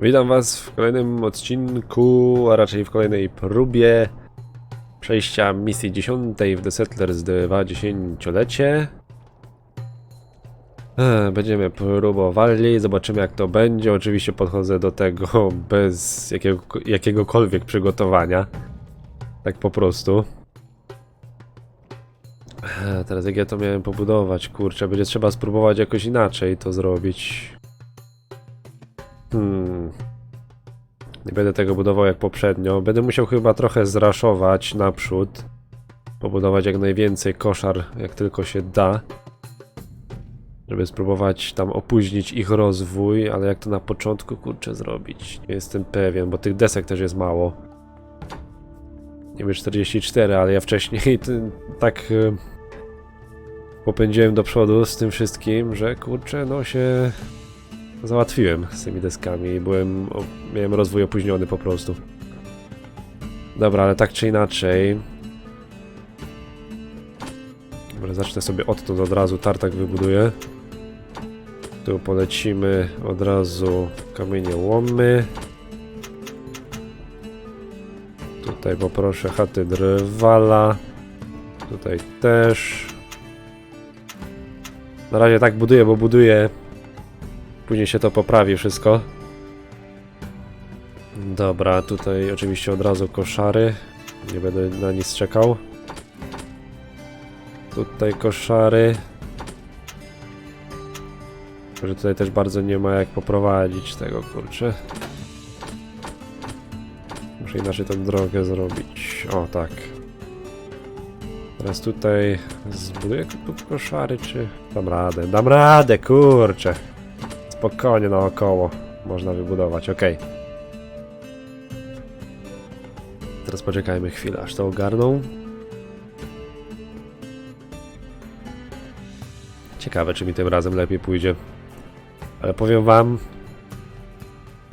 Witam Was w kolejnym odcinku, a raczej w kolejnej próbie przejścia misji 10 w The Settlers 2 dziesięciolecie. E, Będziemy próbowali, zobaczymy jak to będzie. Oczywiście podchodzę do tego bez jakiego, jakiegokolwiek przygotowania. Tak po prostu. E, Teraz jak ja to miałem pobudować, kurczę, będzie trzeba spróbować jakoś inaczej to zrobić. Hmm. Nie będę tego budował jak poprzednio. Będę musiał chyba trochę zraszować naprzód. Pobudować jak najwięcej koszar, jak tylko się da. Żeby spróbować tam opóźnić ich rozwój, ale jak to na początku kurczę zrobić? Nie jestem pewien, bo tych desek też jest mało. Nie wiem, 44, ale ja wcześniej tak e, popędziłem do przodu z tym wszystkim, że kurczę, no się załatwiłem z tymi deskami i byłem, miałem rozwój opóźniony po prostu. Dobra, ale tak czy inaczej. Dobra, zacznę sobie odtąd od razu, tartak wybuduję. Tu polecimy od razu kamienie łomy. Tutaj poproszę chaty drwala. Tutaj też. Na razie tak buduję, bo buduję Później się to poprawi wszystko. Dobra, tutaj oczywiście od razu koszary. Nie będę na nic czekał. Tutaj koszary. Tylko, że tutaj też bardzo nie ma jak poprowadzić tego, kurczę. Muszę inaczej tą drogę zrobić. O, tak. Teraz tutaj zbuduję tu koszary, czy... Dam radę, dam radę, kurczę. Spokojnie naokoło można wybudować, ok. Teraz poczekajmy chwilę, aż to ogarną. Ciekawe, czy mi tym razem lepiej pójdzie. Ale powiem wam,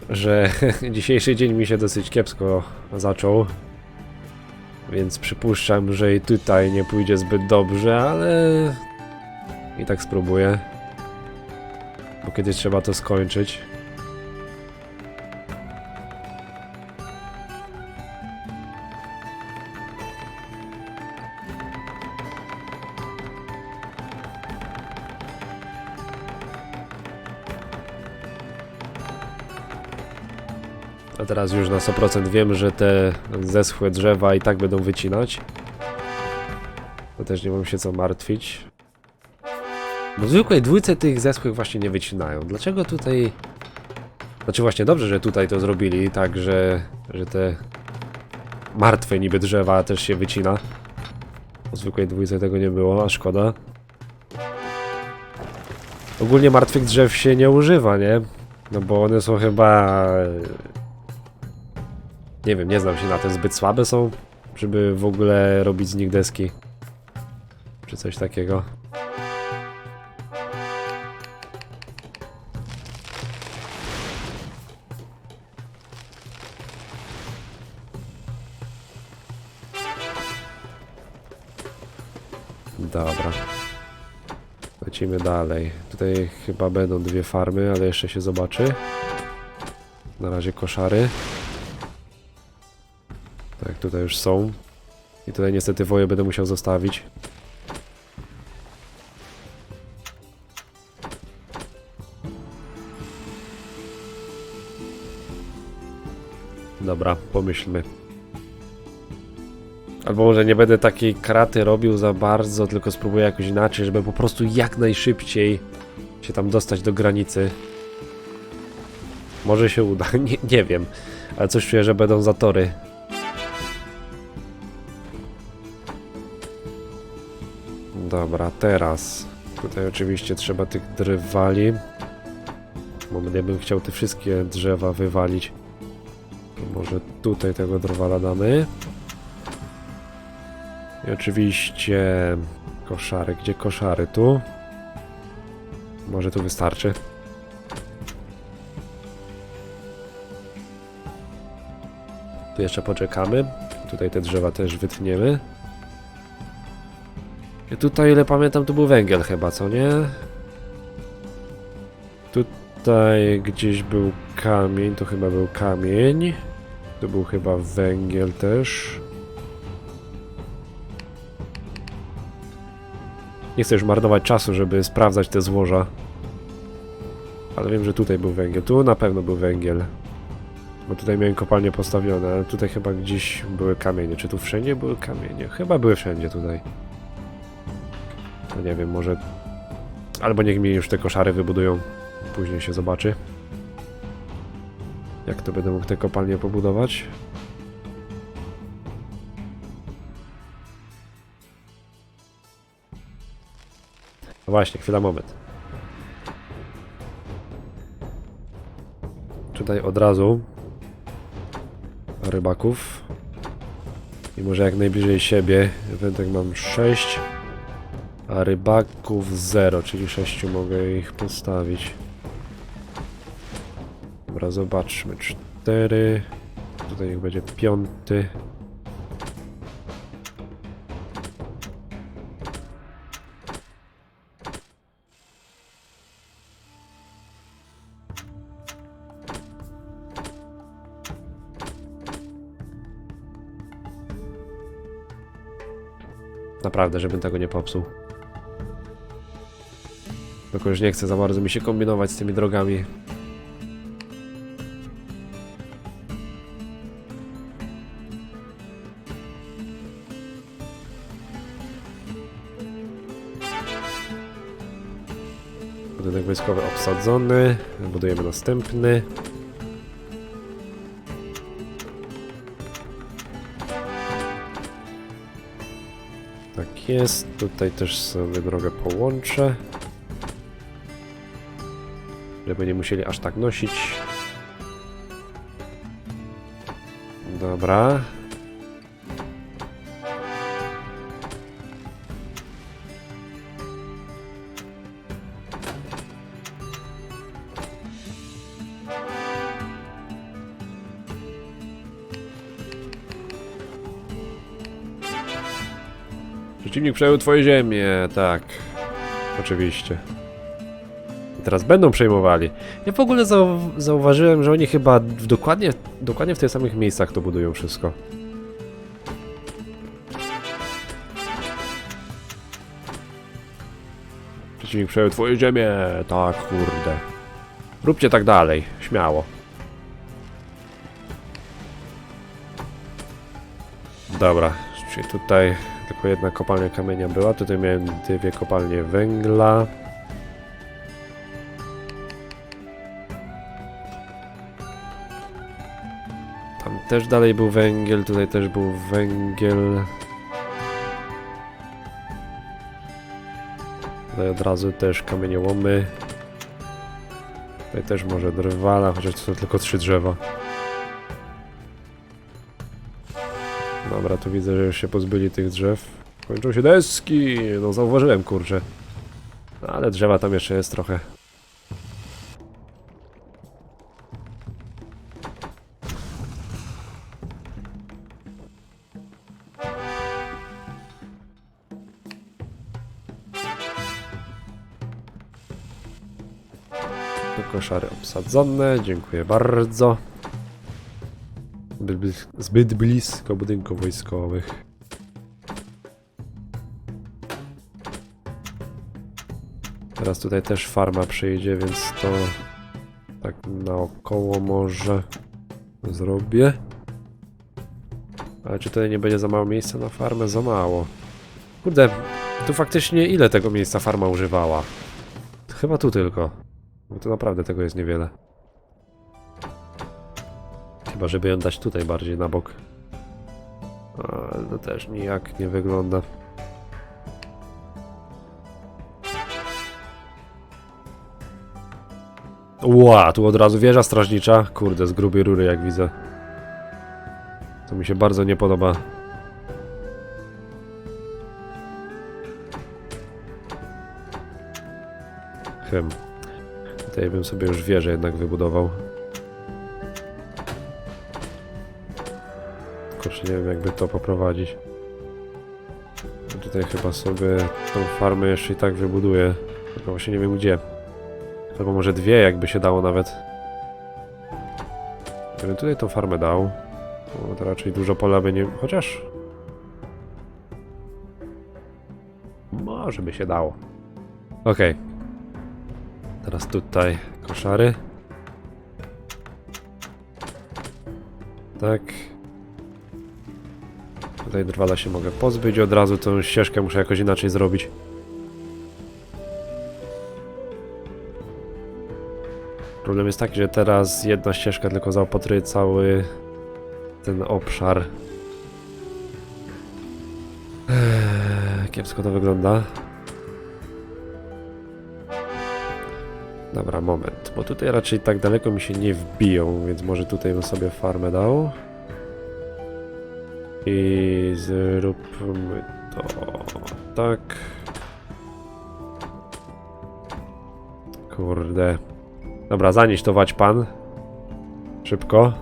że dzisiejszy dzień mi się dosyć kiepsko zaczął. Więc przypuszczam, że i tutaj nie pójdzie zbyt dobrze, ale i tak spróbuję bo kiedyś trzeba to skończyć. Teraz już na 100% wiem, że te zeschłe drzewa i tak będą wycinać. To też nie mam się co martwić. Bo zwykłej dwójce tych zeschłych właśnie nie wycinają. Dlaczego tutaj... Znaczy właśnie dobrze, że tutaj to zrobili, tak, że, że te martwe niby drzewa też się wycina. W zwykłej dwójce tego nie było, a szkoda. Ogólnie martwych drzew się nie używa, nie? No bo one są chyba... Nie wiem, nie znam się na tym, zbyt słabe są, żeby w ogóle robić z nich deski. Czy coś takiego. Dobra. Lecimy dalej. Tutaj chyba będą dwie farmy, ale jeszcze się zobaczy. Na razie koszary. Tak, tutaj już są. I tutaj niestety woje będę musiał zostawić. Dobra, pomyślmy. Albo może nie będę takiej kraty robił za bardzo, tylko spróbuję jakoś inaczej, żeby po prostu jak najszybciej się tam dostać do granicy. Może się uda, nie, nie wiem. Ale coś czuję, że będą zatory. Dobra, teraz. Tutaj oczywiście trzeba tych drewali. Bo ja bym chciał te wszystkie drzewa wywalić. To może tutaj tego drwala damy. I oczywiście koszary. Gdzie koszary? Tu? Może tu wystarczy. Tu jeszcze poczekamy. Tutaj te drzewa też wytniemy. I tutaj, ile pamiętam, tu był węgiel chyba, co nie? Tu Tutaj gdzieś był kamień, to chyba był kamień. To był chyba węgiel też. Nie chcę już marnować czasu, żeby sprawdzać te złoża. Ale wiem, że tutaj był węgiel. Tu na pewno był węgiel. Bo tutaj miałem kopalnie postawione, ale tutaj chyba gdzieś były kamienie. Czy tu wszędzie były kamienie? Chyba były wszędzie tutaj. No nie wiem, może... Albo niech mi już te koszary wybudują. Później się zobaczy. Jak to będę mógł te kopalnie pobudować? Właśnie, chwila, moment. Tutaj od razu rybaków. I może jak najbliżej siebie. Wędek mam 6, a rybaków 0, czyli 6 mogę ich postawić. Dobra, zobaczmy. 4. Tutaj niech będzie piąty. Naprawdę, żebym tego nie popsuł. Tylko już nie chcę za bardzo mi się kombinować z tymi drogami. Budynek wojskowy obsadzony. Budujemy następny. Jest. Tutaj też sobie drogę połączę. Żeby nie musieli aż tak nosić. Dobra. Przeciwnik przejął twoje ziemię, tak. Oczywiście. Teraz będą przejmowali. Ja w ogóle zau zauważyłem, że oni chyba w dokładnie, dokładnie w tych samych miejscach to budują wszystko. Przeciwnik przejął twoje ziemię, tak kurde. Róbcie tak dalej, śmiało. Dobra, czyli tutaj tylko jedna kopalnia kamienia była. Tutaj miałem dwie kopalnie węgla. Tam też dalej był węgiel, tutaj też był węgiel. Tutaj od razu też kamieniołomy. Tutaj też może drwala, chociaż to są tylko trzy drzewa. Dobra, tu widzę, że już się pozbyli tych drzew. Kończą się deski! No zauważyłem, kurczę. No, ale drzewa tam jeszcze jest trochę. Koszary obsadzone, dziękuję bardzo. Zbyt, zbyt blisko budynków wojskowych. Teraz tutaj też farma przyjdzie, więc to tak naokoło może zrobię. Ale czy tutaj nie będzie za mało miejsca na farmę? Za mało. Kurde, tu faktycznie ile tego miejsca farma używała? Chyba tu tylko. Bo to naprawdę tego jest niewiele. Chyba, żeby ją dać tutaj bardziej na bok. Ale to też nijak nie wygląda. Ła, tu od razu wieża strażnicza. Kurde, z grubej rury jak widzę. To mi się bardzo nie podoba. Chem. Tutaj bym sobie już wieżę jednak wybudował. Wiem jakby to poprowadzić. Tutaj chyba sobie tą farmę jeszcze i tak wybuduję. Tylko właśnie nie wiem gdzie. Albo może dwie, jakby się dało nawet. Gdybym tutaj tą farmę dał, to, to raczej dużo pola by nie... Chociaż... Może by się dało. Okej. Teraz tutaj koszary. Tak. Tutaj drwala się mogę pozbyć od razu, tą ścieżkę muszę jakoś inaczej zrobić. Problem jest taki, że teraz jedna ścieżka tylko zaopatruje cały ten obszar. Eee, kiepsko to wygląda. Dobra, moment, bo tutaj raczej tak daleko mi się nie wbiją, więc może tutaj bym sobie farmę dał. I zróbmy to tak. Kurde. Dobra, zanieś to pan. Szybko.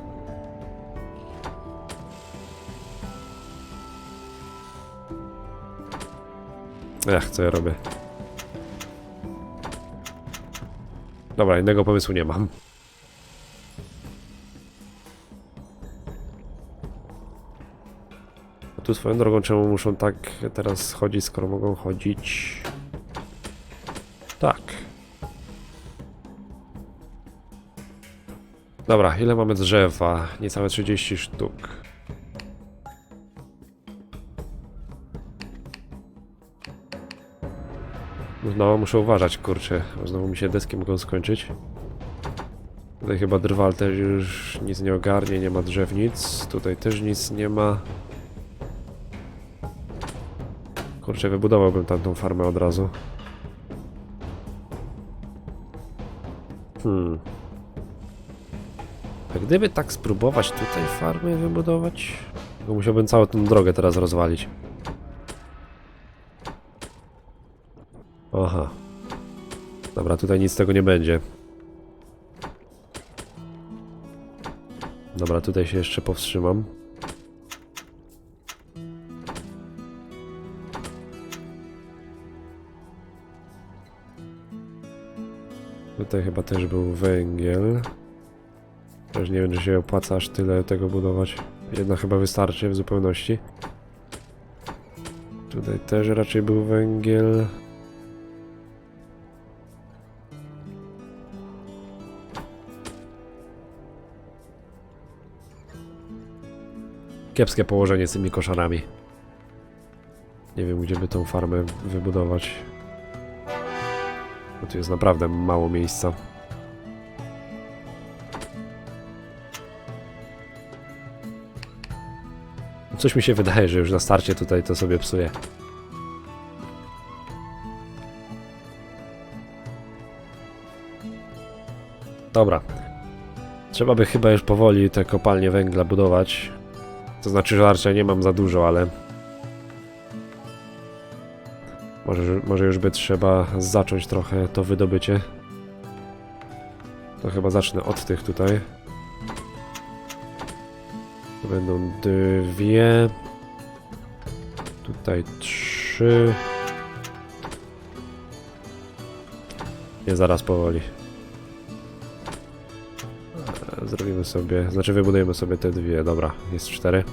Ech, co ja robię? Dobra, innego pomysłu nie mam. Tu swoją drogą czemu muszą tak teraz chodzić, skoro mogą chodzić... Tak. Dobra, ile mamy drzewa? Niecałe 30 sztuk. No, muszę uważać, kurczę, znowu mi się deski mogą skończyć. Tutaj chyba drwal też już nic nie ogarnie, nie ma drzewnic. Tutaj też nic nie ma. Kurczę, wybudowałbym tamtą farmę od razu. Hmm. A gdyby tak spróbować tutaj farmy wybudować? To musiałbym całą tą drogę teraz rozwalić. Aha. Dobra, tutaj nic z tego nie będzie. Dobra, tutaj się jeszcze powstrzymam. Tutaj chyba też był węgiel. Też nie wiem, czy się opłaca aż tyle tego budować. Jedna chyba wystarczy w zupełności. Tutaj też raczej był węgiel. Kiepskie położenie z tymi koszarami. Nie wiem, gdzie by tą farmę wybudować. Bo tu jest naprawdę mało miejsca. Coś mi się wydaje, że już na starcie tutaj to sobie psuje. Dobra. Trzeba by chyba już powoli te kopalnie węgla budować. To znaczy, że raczej nie mam za dużo, ale... Może, może już by trzeba zacząć trochę to wydobycie. To chyba zacznę od tych tutaj. To będą dwie. Tutaj trzy. Nie, zaraz powoli. E, Zrobimy sobie, znaczy wybudujemy sobie te dwie, dobra, jest cztery.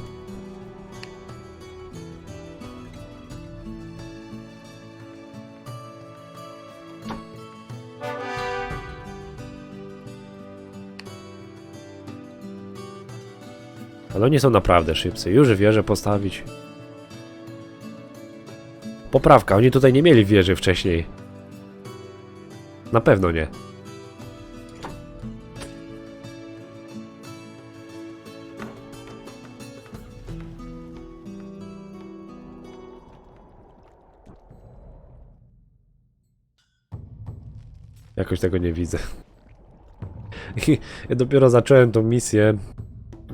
Ale oni są naprawdę szybcy, już wieżę postawić. Poprawka, oni tutaj nie mieli wieży wcześniej. Na pewno nie. Jakoś tego nie widzę. Ja dopiero zacząłem tą misję.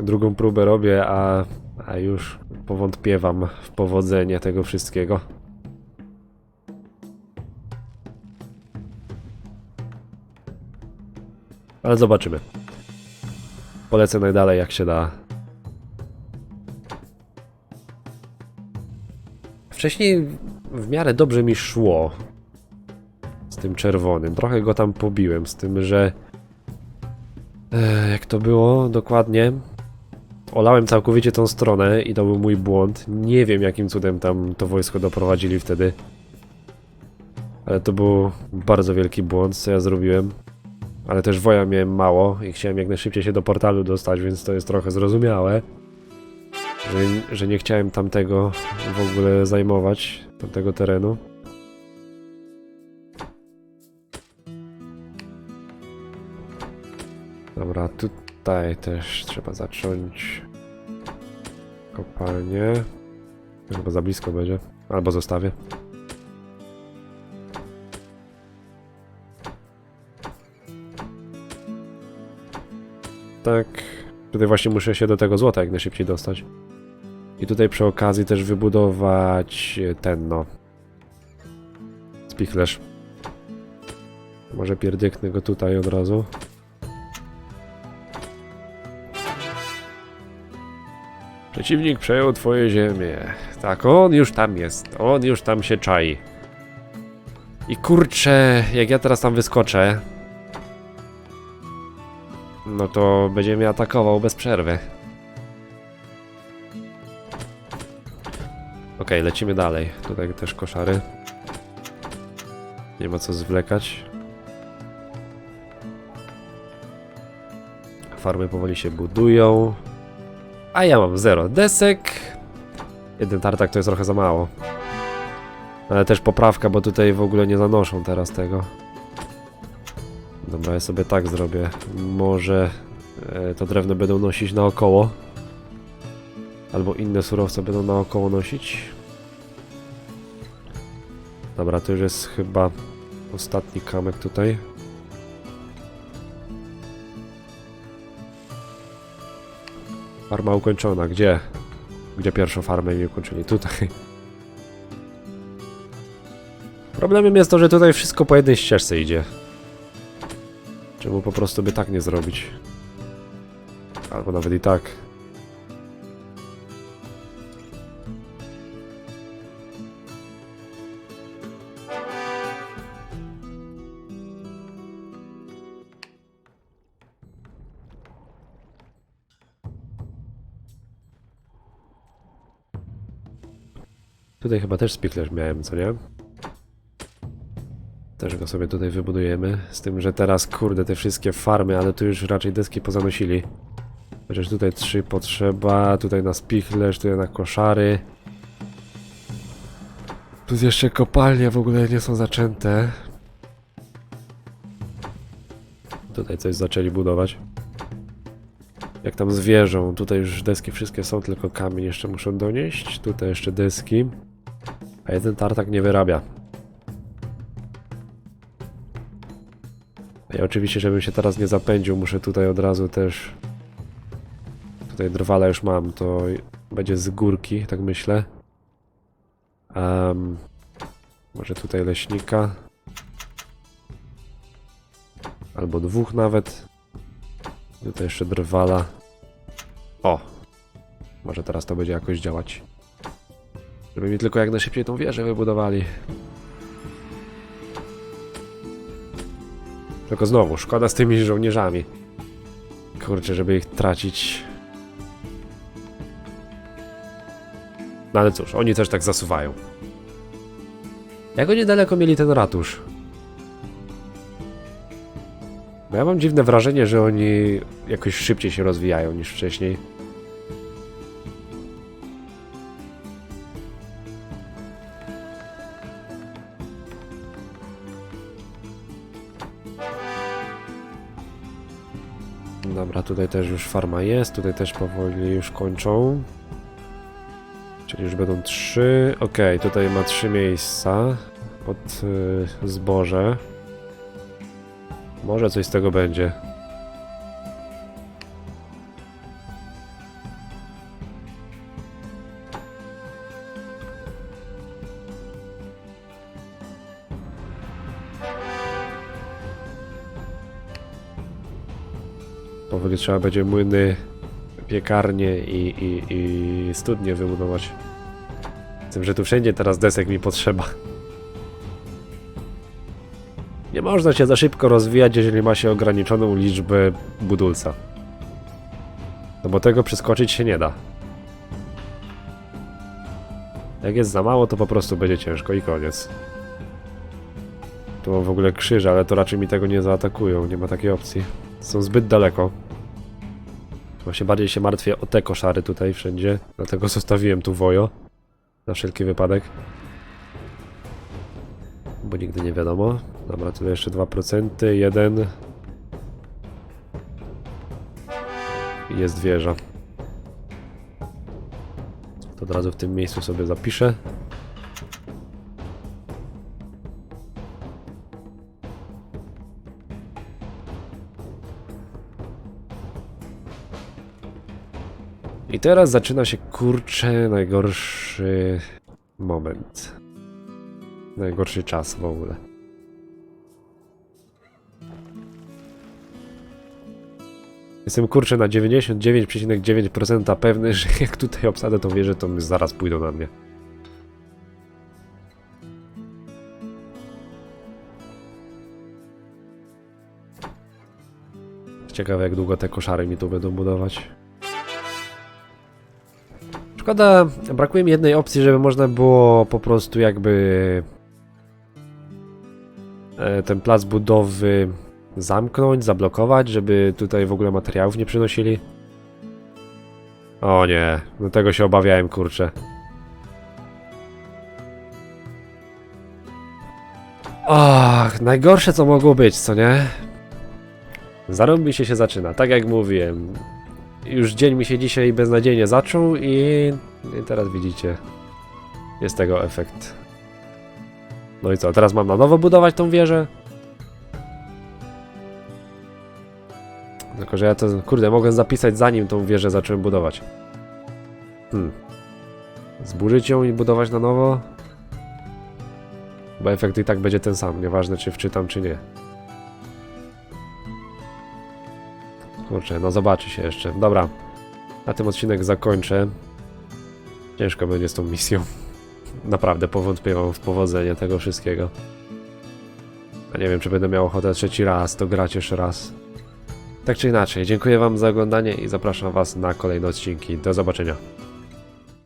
Drugą próbę robię, a, a już powątpiewam w powodzenie tego wszystkiego. Ale zobaczymy. Polecę najdalej jak się da. Wcześniej w miarę dobrze mi szło Z tym czerwonym. Trochę go tam pobiłem, z tym, że... E, jak to było dokładnie? Olałem całkowicie tą stronę i to był mój błąd. Nie wiem jakim cudem tam to wojsko doprowadzili wtedy. Ale to był bardzo wielki błąd, co ja zrobiłem. Ale też woja miałem mało i chciałem jak najszybciej się do portalu dostać, więc to jest trochę zrozumiałe. Że, że nie chciałem tamtego w ogóle zajmować, tamtego terenu. Dobra, tutaj też trzeba zacząć kopalnię. Chyba za blisko będzie. Albo zostawię. Tak. Tutaj właśnie muszę się do tego złota jak najszybciej dostać. I tutaj przy okazji też wybudować e, ten no. Spichlerz. Może pierdyknę go tutaj od razu. Przeciwnik przejął twoje ziemię. Tak, on już tam jest. On już tam się czai. I kurczę, jak ja teraz tam wyskoczę, no to będzie mnie atakował bez przerwy. Okej, lecimy dalej. Tutaj też koszary. Nie ma co zwlekać. Farmy powoli się budują. A ja mam zero desek. Jeden tartak to jest trochę za mało. Ale też poprawka, bo tutaj w ogóle nie zanoszą teraz tego. Dobra, ja sobie tak zrobię. Może e, to drewno będą nosić naokoło. Albo inne surowce będą naokoło nosić. Dobra, to już jest chyba ostatni kamek tutaj. Farma ukończona. Gdzie? Gdzie pierwszą farmę mi ukończyli? Tutaj. Problemem jest to, że tutaj wszystko po jednej ścieżce idzie. Czemu po prostu by tak nie zrobić? Albo nawet i tak. Tutaj chyba też spichlerz miałem, co nie? Też go sobie tutaj wybudujemy. Z tym, że teraz, kurde, te wszystkie farmy, ale tu już raczej deski pozanosili. Chociaż tutaj trzy potrzeba, tutaj na spichlerz, tutaj na koszary. Tu jeszcze kopalnie w ogóle nie są zaczęte. Tutaj coś zaczęli budować. Jak tam zwierzą, tutaj już deski wszystkie są, tylko kamień jeszcze muszą donieść. Tutaj jeszcze deski. A jeden tartak nie wyrabia. Ja oczywiście, żebym się teraz nie zapędził, muszę tutaj od razu też... Tutaj drwala już mam, to będzie z górki, tak myślę. Em, może tutaj leśnika. Albo dwóch nawet. Tutaj jeszcze drwala. O! Może teraz to będzie jakoś działać. Żeby mi tylko jak najszybciej tą wieżę wybudowali. Tylko znowu, szkoda z tymi żołnierzami. Kurczę, żeby ich tracić. No ale cóż, oni też tak zasuwają. Jak oni daleko mieli ten ratusz? Bo ja mam dziwne wrażenie, że oni jakoś szybciej się rozwijają niż wcześniej. Dobra, tutaj też już farma jest, tutaj też powoli już kończą. Czyli już będą trzy. Okej, tutaj ma trzy miejsca pod y, zboże. Może coś z tego będzie. Trzeba będzie młyny, piekarnie i, i, i studnie wybudować. Z tym, że tu wszędzie teraz desek mi potrzeba. Nie można się za szybko rozwijać, jeżeli ma się ograniczoną liczbę budulca. No bo tego przeskoczyć się nie da. Jak jest za mało, to po prostu będzie ciężko i koniec. Tu mam w ogóle krzyż, ale to raczej mi tego nie zaatakują, nie ma takiej opcji. Są zbyt daleko. Właśnie bardziej się martwię o te koszary tutaj wszędzie, dlatego zostawiłem tu wojo. Na wszelki wypadek. Bo nigdy nie wiadomo. Dobra, tu jeszcze 2%, jeden. Jest wieża. To od razu w tym miejscu sobie zapiszę. Teraz zaczyna się kurczę najgorszy moment. Najgorszy czas w ogóle. Jestem kurczę na 99,9% pewny, że jak tutaj obsadę tą wieżę, to zaraz pójdą na mnie. Ciekawe jak długo te koszary mi tu będą budować. Szkoda, brakuje mi jednej opcji, żeby można było po prostu jakby e, ten plac budowy zamknąć, zablokować, żeby tutaj w ogóle materiałów nie przynosili. O nie, no tego się obawiałem, kurczę. Ach, najgorsze co mogło być, co nie? Zarąbi się się zaczyna, tak jak mówiłem. Już dzień mi się dzisiaj beznadziejnie zaczął i, i teraz widzicie, jest tego efekt. No i co, teraz mam na nowo budować tą wieżę? Tylko, że ja to, kurde, mogę zapisać zanim tą wieżę zacząłem budować. Hmm. Zburzyć ją i budować na nowo? Bo efekt i tak będzie ten sam, nieważne czy wczytam czy nie. Kurczę, no zobaczy się jeszcze. Dobra, na tym odcinek zakończę. Ciężko będzie z tą misją. Naprawdę powątpiewam w powodzenie tego wszystkiego. A nie wiem, czy będę miał ochotę trzeci raz to grać jeszcze raz. Tak czy inaczej, dziękuję Wam za oglądanie i zapraszam Was na kolejne odcinki. Do zobaczenia.